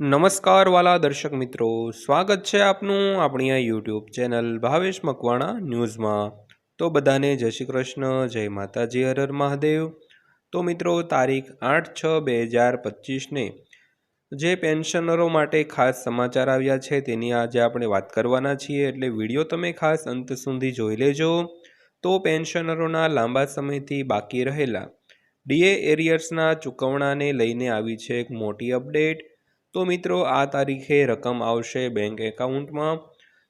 નમસ્કાર વાલા દર્શક મિત્રો, સ્વાગત છે આપનું આપણી આ યુટ્યુબ ચેનલ ભાવેશ મકવાણા ન્યૂઝમાં. તો બધાને જય શ્રી કૃષ્ણ, જય માતાજી હરર મહાદેવ. તો મિત્રો, તારીખ આઠ છ બે હજાર પચીસને જે પેન્શનરો માટે ખાસ સમાચાર આવ્યા છે તેની આજે આપણે વાત કરવાના છીએ. એટલે વીડિયો તમે ખાસ અંત સુધી જોઈ લેજો. તો પેન્શનરોના લાંબા સમયથી બાકી રહેલા ડીએ એરિયર્સના ચૂકવણાને લઈને આવી છે એક મોટી અપડેટ. તો મિત્રો આ તારીખે રકમ આવશે બેંક એકાઉન્ટમાં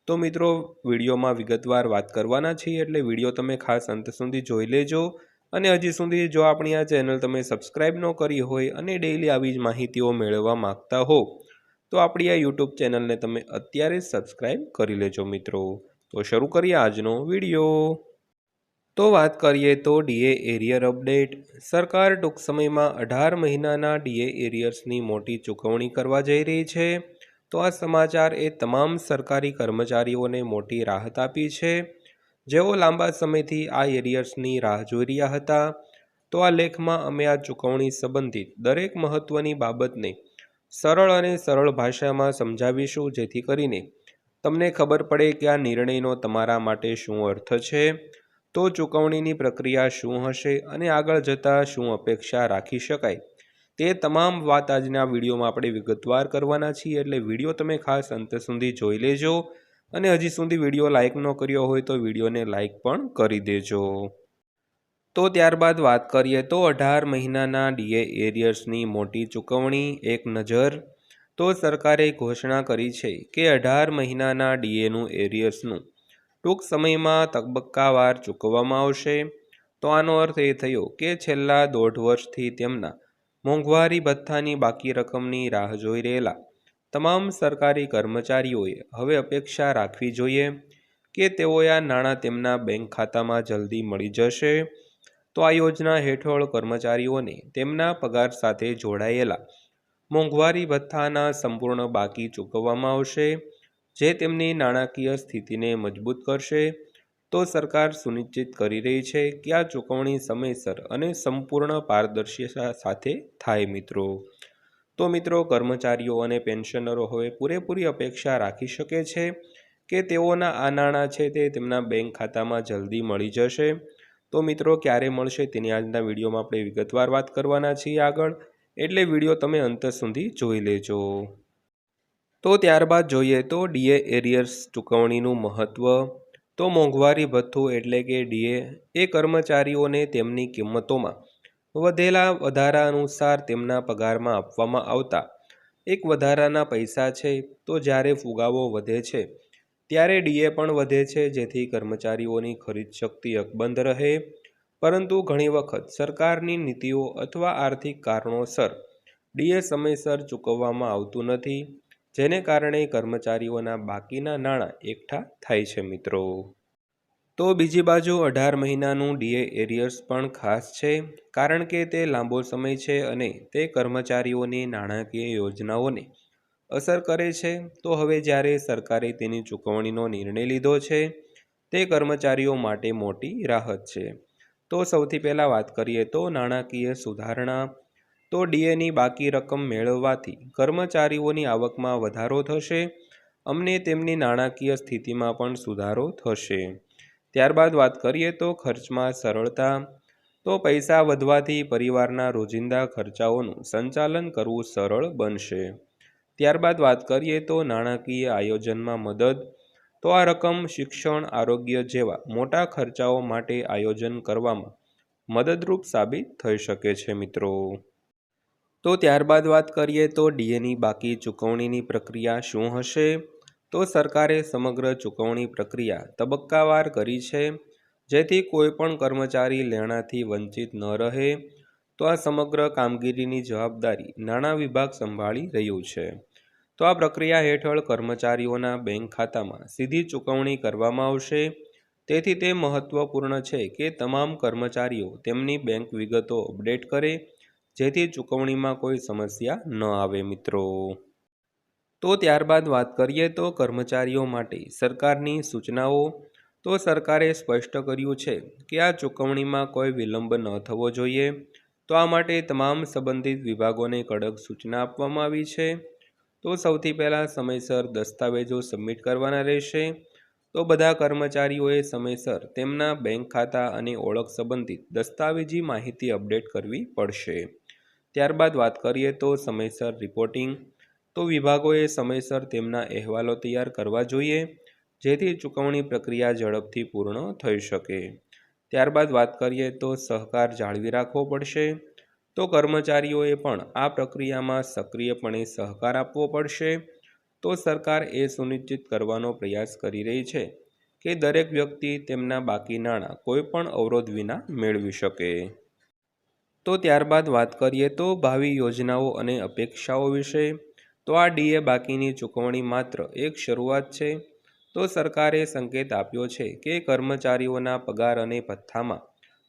તો મિત્રો, વિડીયોમાં વિગતવાર વાત કરવાના છીએ એટલે વીડિયો તમે ખાસ અંત સુધી જોઈ લેજો. અને હજી સુધી જો આપણી આ ચેનલ તમે સબસ્ક્રાઈબ ન કરી હોય અને ડેઈલી આવી જ માહિતીઓ મેળવવા માગતા હો, તો આપણી આ યુટ્યુબ ચેનલને તમે અત્યારે સબસ્ક્રાઈબ કરી લેજો મિત્રો. તો શરૂ કરીએ આજનો વીડિયો. તો વાત કરીએ તો ડીએ એરિયર અપડેટ. સરકાર ટૂંક સમયમાં અઢાર મહિનાના ડીએ એરિયર્સની મોટી ચૂકવણી કરવા જઈ રહી છે. તો આ સમાચાર એ તમામ સરકારી કર્મચારીઓને મોટી રાહત આપી છે. જેઓ લાંબા સમયથી આ એરિયર્સની રાહ જોઈ રહ્યા હતા. તો આ લેખમાં અમે આ ચૂકવણી સંબંધિત દરેક મહત્ત્વની બાબતને સરળ અને સરળ ભાષામાં સમજાવીશું, જેથી કરીને તમને ખબર પડે કે આ નિર્ણયનો તમારા માટે શું અર્થ છે. તો ચૂકવણીની પ્રક્રિયા શું હશે અને આગળ જતાં શું અપેક્ષા રાખી શકાય? તે તમામ વાત આજના વિડીયોમાં આપણે વિગતવાર કરવાના છીએ, એટલે વીડિયો તમે ખાસ અંત સુધી જોઈ લેજો અને હજી સુધી વીડિયો લાઇક ન કર્યો હોય તો વિડીયોને લાઇક પણ કરી દેજો. તો ત્યારબાદ વાત કરીએ તો અઢાર મહિનાના ડીએ એરિયર્સની મોટી ચૂકવણી, એક નજર. તો સરકારે ઘોષણા કરી છે કે અઢાર મહિનાના ડીએનું એરિયર્સનું ટૂંક સમયમાં તબક્કાવાર ચૂકવવામાં આવશે. તો આનો અર્થ એ થયો કે છેલ્લા દોઢ વર્ષથી તેમના મોંઘવારી ભથ્થાની બાકી રકમની રાહ જોઈ રહેલા તમામ સરકારી કર્મચારીઓએ હવે અપેક્ષા રાખવી જોઈએ કે તેઓએ આ નાણાં તેમના બેંક ખાતામાં જલ્દી મળી જશે. તો આ યોજના હેઠળ કર્મચારીઓને તેમના પગાર સાથે જોડાયેલા મોંઘવારી ભથ્થાના સંપૂર્ણ બાકી ચૂકવવામાં આવશે. જે તેમની નાણાકીય સ્થિતિને મજબૂત કરશે, તો સરકાર સુનિશ્ચિત કરી રહી છે કે આ ચૂકવણી સમયસર અને સંપૂર્ણ પારદર્શિતા સાથે થાય મિત્રો. તો મિત્રો, કર્મચારીઓ અને પેન્શનરો હવે પૂરેપૂરી અપેક્ષા રાખી શકે છે કે તેઓના આ નાણાં છે તે તેમના બેંક ખાતામાં જલ્દી મળી જશે. તો મિત્રો, ક્યારે મળશે તેની આજના વિડીયોમાં આપણે વિગતવાર વાત કરવાના છીએ આગળ. એટલે વીડિયો તમે અંત સુધી જોઈ લેજો. તો ત્યારબાદ જોઈએ તો ડીએ એરિયર્સ ચૂકવણીનું મહત્ત્વ તો મોંઘવારી ભથ્થું એટલે કે ડીએ એ કર્મચારીઓને તેમની કિંમતોમાં વધેલા વધારા અનુસાર તેમના પગારમાં આપવામાં આવતા. એક વધારાના પૈસા છે, તો જ્યારે ફુગાવો વધે છે, ત્યારે ડીએ પણ વધે છે, જેથી કર્મચારીઓની ખરીદ શક્તિ અકબંધ રહે. પરંતુ ઘણી વખત સરકારની નીતિઓ અથવા આર્થિક કારણોસર ડીએ સમયસર ચૂકવવામાં આવતું નથી. જેને કારણે કર્મચારીઓના બાકીના નાણાં એકઠા થાય છે મિત્રો. તો બીજી બાજુ અઢાર મહિનાનું ડીએ એરિયર્સ પણ ખાસ છે, કારણ કે તે લાંબો સમય છે અને તે કર્મચારીઓની નાણાકીય યોજનાઓને અસર કરે છે. તો હવે જ્યારે સરકારે તેની ચૂકવણીનો નિર્ણય લીધો છે, તે કર્મચારીઓ માટે મોટી રાહત છે. તો સૌથી પહેલાં વાત કરીએ તો નાણાકીય સુધારણા તો ડીએની બાકી રકમ મેળવવાથી કર્મચારીઓની આવકમાં વધારો થશે, અમને તેમની નાણાકીય સ્થિતિમાં પણ સુધારો થશે. ત્યારબાદ વાત કરીએ તો ખર્ચમાં સરળતા, તો પૈસા વધવાથી પરિવારના રોજિંદા ખર્ચાઓનું સંચાલન કરવું સરળ બનશે. ત્યારબાદ વાત કરીએ તો નાણાકીય આયોજનમાં મદદ, તો આ રકમ શિક્ષણ, આરોગ્ય જેવા મોટા ખર્ચાઓ માટે આયોજન કરવામાં મદદરૂપ સાબિત થઈ શકે છે મિત્રો. તો ત્યારબાદ વાત કરીએ તો ડીએની બાકી ચૂકવણીની પ્રક્રિયા શું હશે? તો સરકારે સમગ્ર ચૂકવણી પ્રક્રિયા તબક્કાવાર કરી છે, જેથી કોઈ પણ કર્મચારી લેણાથી વંચિત ન રહે. તો આ સમગ્ર કામગીરીની જવાબદારી નાણાં વિભાગ સંભાળી રહ્યું છે. તો આ પ્રક્રિયા હેઠળ કર્મચારીઓના બેંક ખાતામાં સીધી ચૂકવણી કરવામાં આવશે. તેથી તે મહત્વપૂર્ણ છે કે તમામ કર્મચારીઓ તેમની બેંક વિગતો અપડેટ કરે જેથી ચૂકવણીમાં કોઈ સમસ્યા ન આવે મિત્રો. તો ત્યારબાદ વાત કરીએ તો કર્મચારીઓ માટે સરકારની સૂચનાઓ. તો સરકારે સ્પષ્ટ કર્યું છે કે આ ચૂકવણીમાં કોઈ વિલંબ ન થવો જોઈએ. તો આ માટે તમામ સંબંધિત વિભાગોને કડક સૂચના આપવામાં આવી છે. તો સૌથી પહેલાં સમયસર દસ્તાવેજો સબમિટ કરવાના રહેશે. તો બધા કર્મચારીઓએ સમયસર તેમના બેંક ખાતા અને ઓળખ સંબંધિત દસ્તાવેજી માહિતી અપડેટ કરવી પડશે. ત્યારબાદ વાત કરીએ તો સમયસર રિપોર્ટિંગ. તો વિભાગોએ સમયસર તેમના અહેવાલો તૈયાર કરવા જોઈએ, જેથી ચૂકવણી પ્રક્રિયા ઝડપથી પૂર્ણ થઈ શકે. ત્યારબાદ વાત કરીએ તો સહકાર જાળવી રાખવો પડશે. તો કર્મચારીઓએ પણ આ પ્રક્રિયામાં સક્રિયપણે સહકાર આપવો પડશે. તો સરકાર એ સુનિશ્ચિત કરવાનો પ્રયાસ કરી રહી છે કે દરેક વ્યક્તિ તેમના બાકી નાણાં કોઈપણ અવરોધ વિના મેળવી શકે. તો ત્યારબાદ વાત કરીએ તો ભાવિ યોજનાઓ અને અપેક્ષાઓ વિશે. તો આ ડીએ બાકીની ચૂકવણી માત્ર એક શરૂઆત છે. તો સરકારે સંકેત આપ્યો છે કે કર્મચારીઓના પગાર અને ભથ્થામાં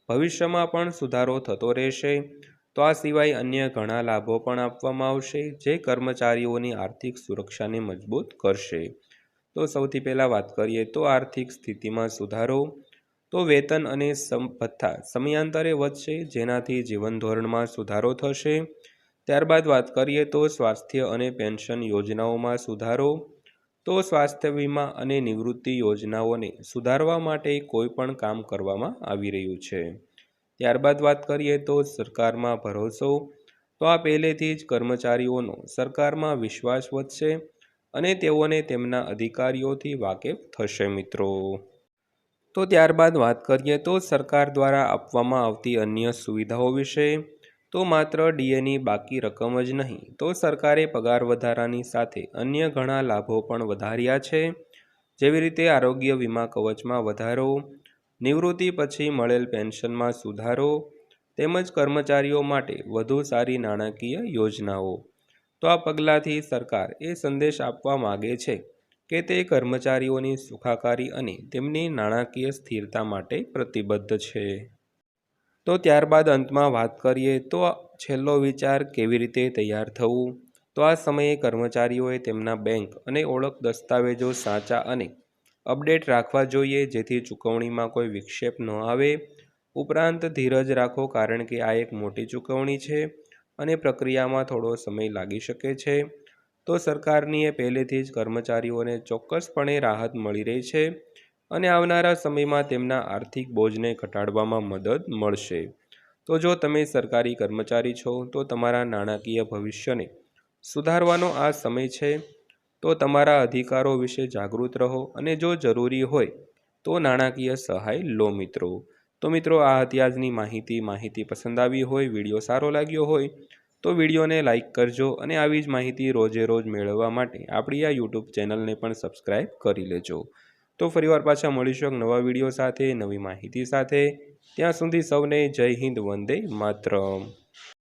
ભવિષ્યમાં પણ સુધારો થતો રહેશે. તો આ સિવાય અન્ય ઘણા લાભો પણ આપવામાં આવશે જે કર્મચારીઓની આર્થિક સુરક્ષાને મજબૂત કરશે. તો સૌથી પહેલાં વાત કરીએ તો આર્થિક સ્થિતિમાં સુધારો. તો વેતન અને ભથ્થા સમયાંતરે વધશે, જેનાથી જીવન ધોરણમાં સુધારો થશે. ત્યારબાદ વાત કરીએ તો સ્વાસ્થ્ય અને પેન્શન યોજનાઓમાં સુધારો. તો સ્વાસ્થ્ય વીમા અને નિવૃત્તિ યોજનાઓને સુધારવા માટે કોઈ પણ કામ કરવામાં આવી રહ્યું છે. ત્યારબાદ વાત કરીએ તો સરકારમાં ભરોસો. તો આ પહેલેથી જ કર્મચારીઓનો સરકારમાં વિશ્વાસ વધશે અને તેઓને તેમના અધિકારીઓથી વાકેફ થશે મિત્રો. તો ત્યારબાદ વાત કરીએ તો સરકાર દ્વારા આપવામાં આવતી અન્ય સુવિધાઓ વિશે. તો માત્ર ડીએની બાકી રકમ જ નહીં, તો સરકારે પગાર વધારાની સાથે અન્ય ઘણા લાભો પણ વધાર્યા છે. જેવી રીતે આરોગ્ય વીમા કવચમાં વધારો નિવૃત્તિ પછી મળેલ પેન્શનમાં સુધારો તેમજ કર્મચારીઓ માટે વધુ સારી નાણાકીય યોજનાઓ. તો આ પગલાંથી સરકાર એ સંદેશ આપવા માગે છે કે તે કર્મચારીઓની સુખાકારી અને તેમની નાણાકીય સ્થિરતા માટે પ્રતિબદ્ધ છે. તો ત્યારબાદ અંતમાં વાત કરીએ તો છેલ્લો વિચાર કેવી રીતે તૈયાર થવું? તો આ સમયે કર્મચારીઓએ તેમના બેંક અને ઓળખ દસ્તાવેજો સાચા અને અપડેટ રાખવા જોઈએ, જેથી ચૂકવણીમાં કોઈ વિક્ષેપ ન આવે. ઉપરાંત ધીરજ રાખો, કારણ કે આ એક મોટી ચૂકવણી છે અને પ્રક્રિયામાં થોડો સમય લાગી શકે છે. તો સરકારની એ પહેલેથી જ કર્મચારીઓને ચોક્કસપણે રાહત મળી રહી છે અને આવનારા સમયમાં તેમના આર્થિક બોજને ઘટાડવામાં મદદ મળશે. તો જો તમે સરકારી કર્મચારી છો, તો તમારા નાણાકીય ભવિષ્યને સુધારવાનો આ સમય છે તો તમારા અધિકારો વિશે જાગૃત રહો અને જો જરૂરી હોય, તો નાણાકીય સહાય લો મિત્રો. તો મિત્રો, આ હતી આજની માહિતી. માહિતી પસંદ આવી હોય, વીડિયો સારો લાગ્યો હોય, તો વિડીયોને લાઇક કરજો અને આવી જ માહિતી રોજે રોજ મેળવવા માટે આપણી આ યુટ્યુબ ચેનલને પણ સબસ્ક્રાઈબ કરી લેજો. તો ફરીવાર પાછા મળીશું નવા વીડિયો સાથે, નવી માહિતી સાથે. ત્યાં સુધી સૌને જય હિન્દ, વંદે માતરમ.